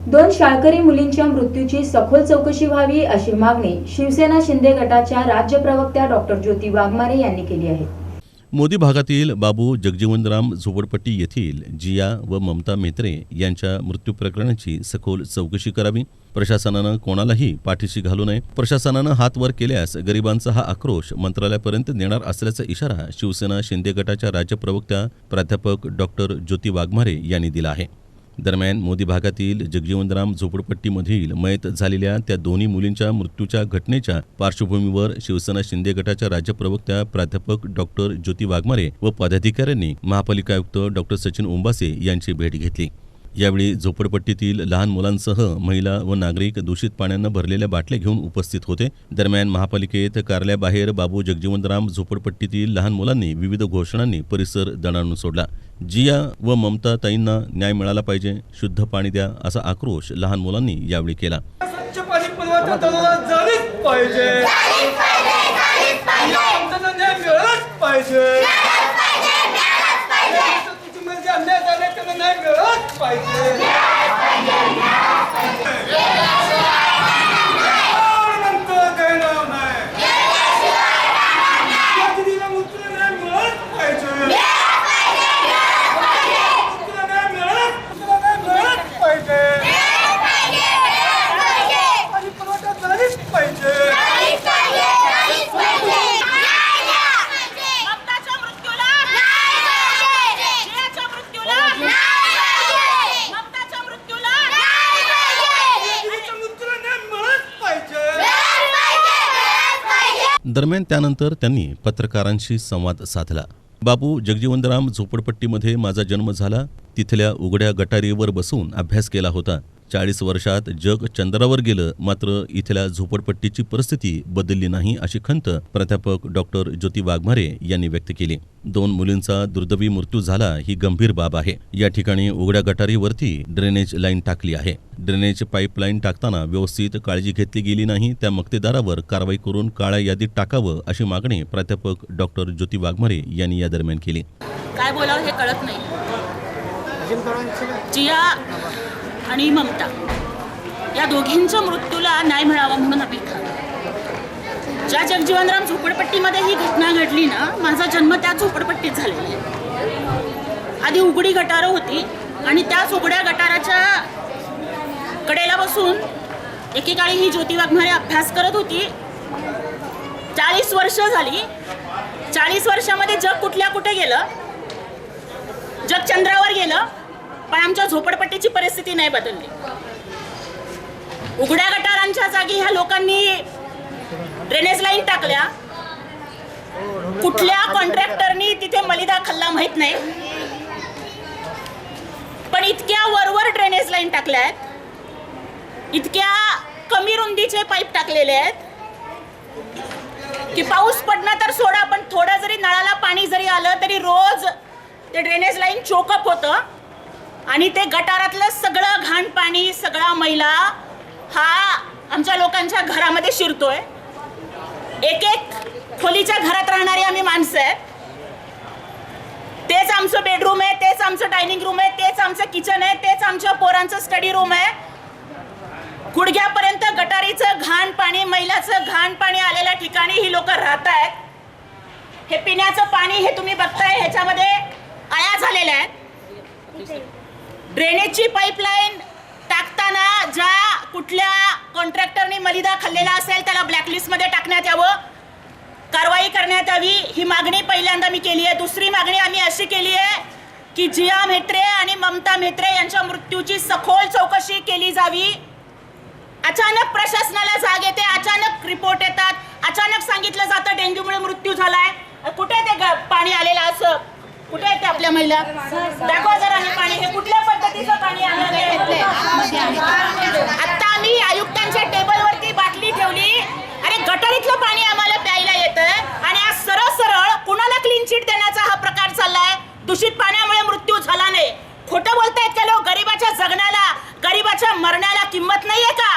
दोन शाळकरी मुलींच्या मृत्यूची सखोल चौकशी व्हावी अशी मागणी शिवसेना शिंदे गटाच्या राज्य प्रवक्त्या डॉक्टर ज्योती वाघमारे यांनी केली आहे. मोदी भागातील बाबू जगजीवनराम झोपडपट्टी येथील जिया व ममता मेत्रे यांच्या मृत्यू प्रकरणाची सखोल चौकशी करावी. प्रशासनानं कोणालाही पाठीशी घालू नये. प्रशासनानं हात वर केल्यास गरिबांचा हा आक्रोश मंत्रालयापर्यंत नेणार असल्याचा इशारा शिवसेना शिंदे गटाच्या राज्य प्रवक्त्या प्राध्यापक डॉक्टर ज्योती वाघमारे यांनी दिला आहे. दरम्यान मोदी भागातील जगजीवनराम झोपडपट्टीमधील मयत झालेल्या त्या दोन्ही मुलींच्या मृत्यूच्या घटनेच्या पार्श्वभूमीवर शिवसेना शिंदे गटाच्या राज्य प्रवक्त्या प्राध्यापक डॉक्टर ज्योती वाघमारे व पदाधिकाऱ्यांनी महापालिका आयुक्त डॉक्टर सचिन ओंबासे यांची भेट घेतली. यावेळी झोपडपट्टीतील लहान मुलांसह महिला व नागरिक दूषित पाण्यानं भरलेल्या बाटल्या घेऊन उपस्थित होते. दरम्यान महापालिकेत कार्यालयाबाहेर बाबू जगजीवनराम झोपडपट्टीतील लहान मुलांनी विविध घोषणांनी परिसर दणाणून सोडला. जिया व ममता ताईंना न्याय मिळाला पाहिजे शुद्ध पाणी द्या असा आक्रोश लहान मुलांनी यावेळी केला. पाहिजे आमचं न्याय मिळालाच पाहिजे कुटुंबाचे अन्याय झाले त्यांना न्याय मिळालाच पाहिजे कोण म्हणतं देणार नाही? या दिदीला मुलीला न्याय मिळालाच पाहिजे. मुलीला न्याय मिळालाच- मुलीला न्याय मिळालाच पाहिजे. आणि पुरवठा झालीच पाहिजे ममताच्या मृत्यूला जियाच्या मृत्यूला ममताच्या मृत्यूला दिदीच्या मृत्यूला न्याय मिळालाच पाहिजे दरम्यान त्यानंतर त्यांनी पत्रकारांशी संवाद साधला. बाबू जगजीवनराम झोपडपट्टीमध्ये माझा जन्म झाला. तिथल्या उघड्या गटारीवर बसून अभ्यास केला होता. चाळीस वर्षात जग चंद्रावर गेलं मात्र इथल्या झोपडपट्टीची परिस्थिती बदलली नाही अशी खंत प्राध्यापक डॉक्टर ज्योती वाघमारे यांनी व्यक्त केली. दोन मुलींचा दुर्दैवी मृत्यू झाला ही गंभीर बाब आहे. या ठिकाणी उघड्या गटारीवरती ड्रेनेज लाईन टाकली आहे. ड्रेनेज पाईपलाईन टाकताना व्यवस्थित काळजी घेतली गेली नाही त्या मक्तेदारावर कारवाई करून काळ्या यादीत टाकावं अशी मागणी प्राध्यापक डॉक्टर ज्योती वाघमारे यांनी या दरम्यान केली. काय बोलावं हे कळत नाही. जिया आणि ममता. या दोघींच्या मृत्यूला न्याय मिळावा म्हणून आम्ही ज्या जगजीवनराम झोपडपट्टीमध्ये ही घटना घडली ना माझा जन्म त्या झोपडपट्टीत झालेला आहे. आधी उघडी गटारं होती आणि त्याच उघड्या गटाराच्या कडेला बसून एकेकाळी ही ज्योती वाघमारे अभ्यास करत होती. चाळीस वर्ष झाली. चाळीस वर्षामध्ये जग कुठल्या कुठे गेलं? जग चंद्रावर गेलं. पण आमच्या झोपडपट्टीची परिस्थिती नाही बदलली. उघड्या गटारांच्या जागी ह्या लोकांनी ड्रेनेज लाईन टाकल्या. कुठल्या कॉन्ट्रॅक्टरनी तिथे मलिदा खाल्ला माहीत नाही. पण इतक्या वरवर ड्रेनेज लाईन टाकल्या आहेत. इतक्या कमी रुंदीचे पाईप टाकलेले आहेत. की पाऊस पडणं तर सोडा पण थोडं जरी नळाला पाणी जरी आलं तरी रोज ते ड्रेनेज लाईन चोकअप होतं. आणि ते गटारातलं सगळं घाण पाणी सगळा मैला हा आमच्या लोकांच्या घरामध्ये शिरतोय. एक एक खोलीच्या घरात राहणारी आम्ही माणसं आहेत. तेच आमचं बेडरूम आहे तेच आमचं डायनिंग रूम आहे तेच आमचं किचन आहे तेच आमच्या पोरांचं स्टडी रूम आहे. गुडघ्यापर्यंत गटारीचं घाण पाणी मैलाचं घाण पाणी आलेल्या ठिकाणी ही लोक राहत आहेत हे पिण्याचं पाणी हे तुम्ही बघताय ह्याच्यामध्ये आया झालेल्या आहेत. ड्रेनेजची पाईपलाईन टाकताना ज्या कुठल्या कॉन्ट्रॅक्टरने मलिदा खाल्लेला असेल त्याला ब्लॅकलिस्टमध्ये टाकण्यात यावं. कारवाई करण्यात यावी. ही मागणी पहिल्यांदा मी केली आहे. दुसरी मागणी आम्ही अशी केली आहे की जिया म्हेत्रे आणि ममता म्हेत्रे यांच्या मृत्यूची सखोल चौकशी केली जावी. अचानक प्रशासनाला जाग येते अचानक रिपोर्ट येतात. अचानक सांगितलं जातं डेंग्यूमुळे मृत्यू झालाय. कुठे ते पाणी आलेलं असं? कुठे आहेत आपल्या महिला? दाखवा जरा हे पाणी. हे कुठल्या पद्धतीचं पाणी आता आम्ही आयुक्तांच्या टेबलवरती बाटली ठेवली. अरे गटारीतलं पाणी आम्हाला प्यायला येतं आणि आज सरळ सरळ कुणाला क्लीन चिट देण्याचा हा प्रकार चाललाय? दूषित पाण्यामुळे मृत्यू झाला नाही. खोटं बोलतायत का लोक? गरीबाच्या जगण्याला गरीबाच्या मरण्याला किंमत नाहीये का?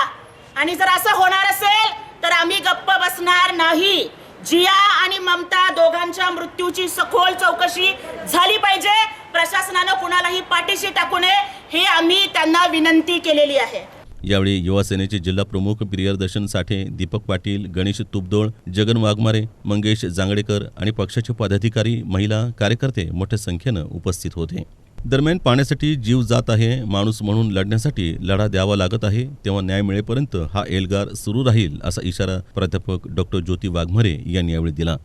आणि जर असं होणार असेल तर आम्ही गप्प बसणार नाही. जिया आणि ममता दोघांच्या मृत्यूची सखोल चौकशी झाली पाहिजे. प्रशासनानं कुणालाही पाठीशी टाकू नये हे आम्ही त्यांना विनंती केलेली आहे. यावेळी युवा सेनेचे जिल्हा प्रमुख प्रियदर्शन साठे दीपक पाटील गणेश तुपदोळ जगन वाघमारे मंगेश जांगडेकर आणि पक्षाचे पदाधिकारी महिला कार्यकर्ते मोठ्या संख्येनं उपस्थित होते. दरम्यान पाण्यासाठी जीव जात आहे माणूस म्हणून लढण्यासाठी लढा द्यावा लागत आहे तेव्हा न्याय मिळेपर्यंत हा एल्गार सुरू राहील असा इशारा प्राध्यापक डॉक्टर ज्योती वाघमारे यांनी यावेळी दिला.